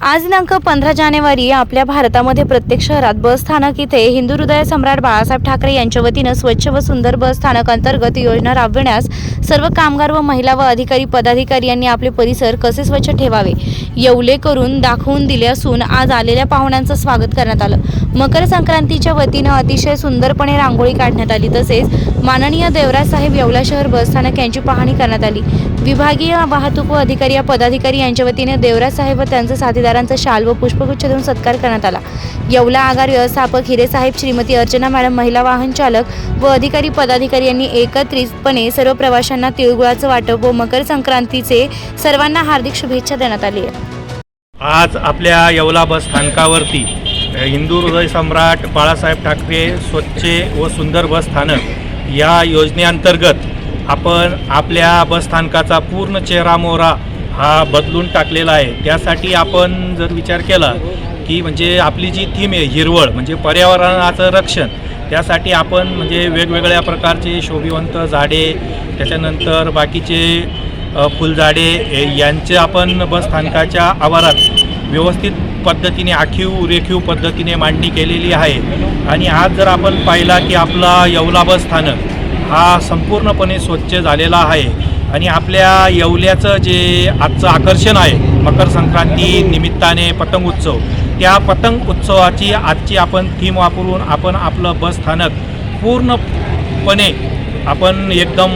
आज दिनांक पंधरा जानेवारी आपल्या भारतामध्ये प्रत्येक शहरात बस स्थानक इथे हिंदू हृदय सम्राट बाळासाहेब ठाकरे यांच्या वतीनं स्वच्छ व सुंदर बस स्थानक अंतर्गत योजना राबविण्यास सर्व कामगार व महिला व अधिकारी पदाधिकारी यांनी आपले परिसर कसे स्वच्छ ठेवावे येवले करून दाखवून दिले असून आज आलेल्या पाहुण्यांचं स्वागत करण्यात आलं. मकर संक्रांतीच्या वतीनं अतिशय सुंदरपणे रांगोळी काढण्यात आली. तसेच माननीय देवराज साहेब येवला शहर बसस्थानक यांची पाहणी करण्यात आली. विभागीय वाहतूक व अधिकारी या पदाधिकारी यांच्या वतीने देवराज साहेब व त्यांच्या साथीदारांचा शाल व पुष्पगुच्छ देऊन सत्कार करण्यात आला. येवला आगार व्यवस्थापक हिरेसाहेब श्रीमती अर्चना मॅडम महिला वाहन चालक व अधिकारी पदाधिकारी यांनी एकत्रितपणे सर्व प्रवाशांना तिळगुळाचं वाटप व मकर संक्रांतीचे सर्वांना हार्दिक शुभेच्छा देण्यात आली आहे. आज आपल्या येवला बस स्थानकावरती हिंदू हृदय सम्राट बाळासाहेब ठाकरे स्वच्छ व सुंदर बस स्थानक या योजनेअंतर्गत आपण आपल्या बस स्थानकाचा पूर्ण चेहरा मोहरा हा बदलून टाकलेला आहे. त्यासाठी आपण जर विचार केला की म्हणजे आपली जी थीम आहे हिरवळ म्हणजे पर्यावरणाचं रक्षण त्यासाठी आपण म्हणजे वेगवेगळ्या प्रकारचे शोभिवंत झाडे त्याच्यानंतर बाकीचे फुलझाडे यांचे आपण बस स्थानकाच्या आवारात व्यवस्थित पद्धतीने आखीव रेखीव पद्धतीने मांडणी केलेली आहे. आणि आज जर आपण पाहिला की आपला येवला बस स्थानक हा संपूर्णपणे स्वच्छ झालेला आहे. आणि आपल्या येवल्याचं जे आजचं आकर्षण आहे मकर संक्रांती निमित्ताने पतंग उत्सव त्या पतंग उत्सवाची आजची आपण थीम वापरून आपण आपलं बस स्थानक पूर्णपणे आपण एकदम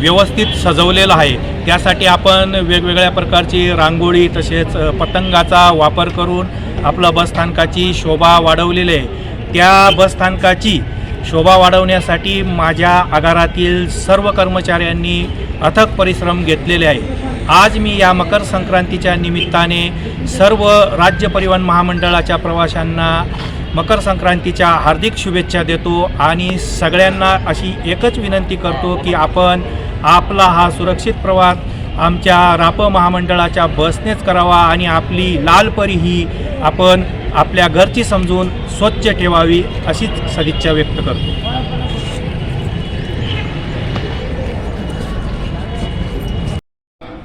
व्यवस्थित सजवलेलं आहे. त्यासाठी आपण वेगवेगळ्या प्रकारची रांगोळी तसेच पतंगाचा वापर करून आपलं बसस्थानकाची शोभा वाढवलेली आहे. त्या बसस्थानकाची शोभा वाढवण्यासाठी माझ्या आगारातील सर्व कर्मचाऱ्यांनी अथक परिश्रम घेतलेले आहे आज मी या मकर संक्रांतीच्या निमित्ताने सर्व राज्य परिवहन महामंडळाच्या प्रवाशांना मकर संक्रांतीच्या हार्दिक शुभेच्छा देतो आणि सगळ्यांना अशी एकच विनंती करतो की आपण आपला हा सुरक्षित प्रवास आमच्या राप महामंडळाच्या बसनेच करावा आणि आपली लाल परी ही आपण आपल्या घरची समजून स्वच्छ ठेवावी अशीच सदिच्छा व्यक्त करतो.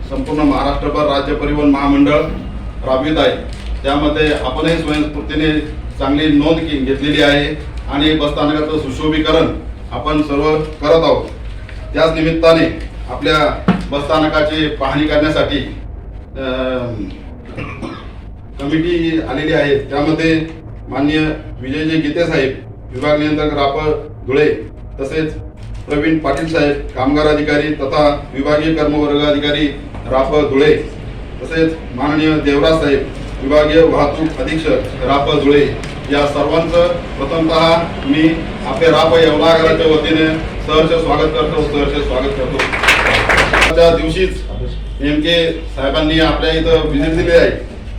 संपूर्ण महाराष्ट्रभर राज्य परिवहन महामंडळ राबवित आहे. त्यामध्ये आपणही स्वयंस्फूर्तीने चांगली नोंद घेतलेली आहे आणि बसस्थानकाचं सुशोभीकरण आपण सर्व करत आहोत. त्याच निमित्ताने आपल्या बसस्थानकाची पाहणी करण्यासाठी कमिटी आलेली आहे. त्यामध्ये माननीय विजयजी गीते साहेब विभाग नियंत्रक रापर धुळे तसेच प्रवीण पाटील साहेब कामगार अधिकारी तथा विभागीय कर्मवर्ग अधिकारी रापर धुळे तसेच माननीय देवराज साहेब विभागीय वाहतूक अधीक्षक रापर धुळे या सर्वांचं प्रथमतः मी आपल्या राप येवलागाराच्या वतीने सहर्ष स्वागत करतो सहर्ष स्वागत करतो. त्या दिवशीच नेमके साहेबांनी आपल्या इथं विजिट दिली आहे.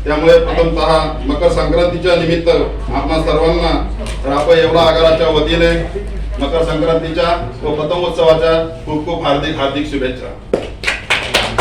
त्यामुळे प्रथमतः मकर संक्रांतीच्या निमित्त आपणा सर्वांना राप एवढा आगाराच्या वतीने मकर संक्रांतीच्या व प्रथमोत्सवाच्या खूप खूप हार्दिक हार्दिक शुभेच्छा.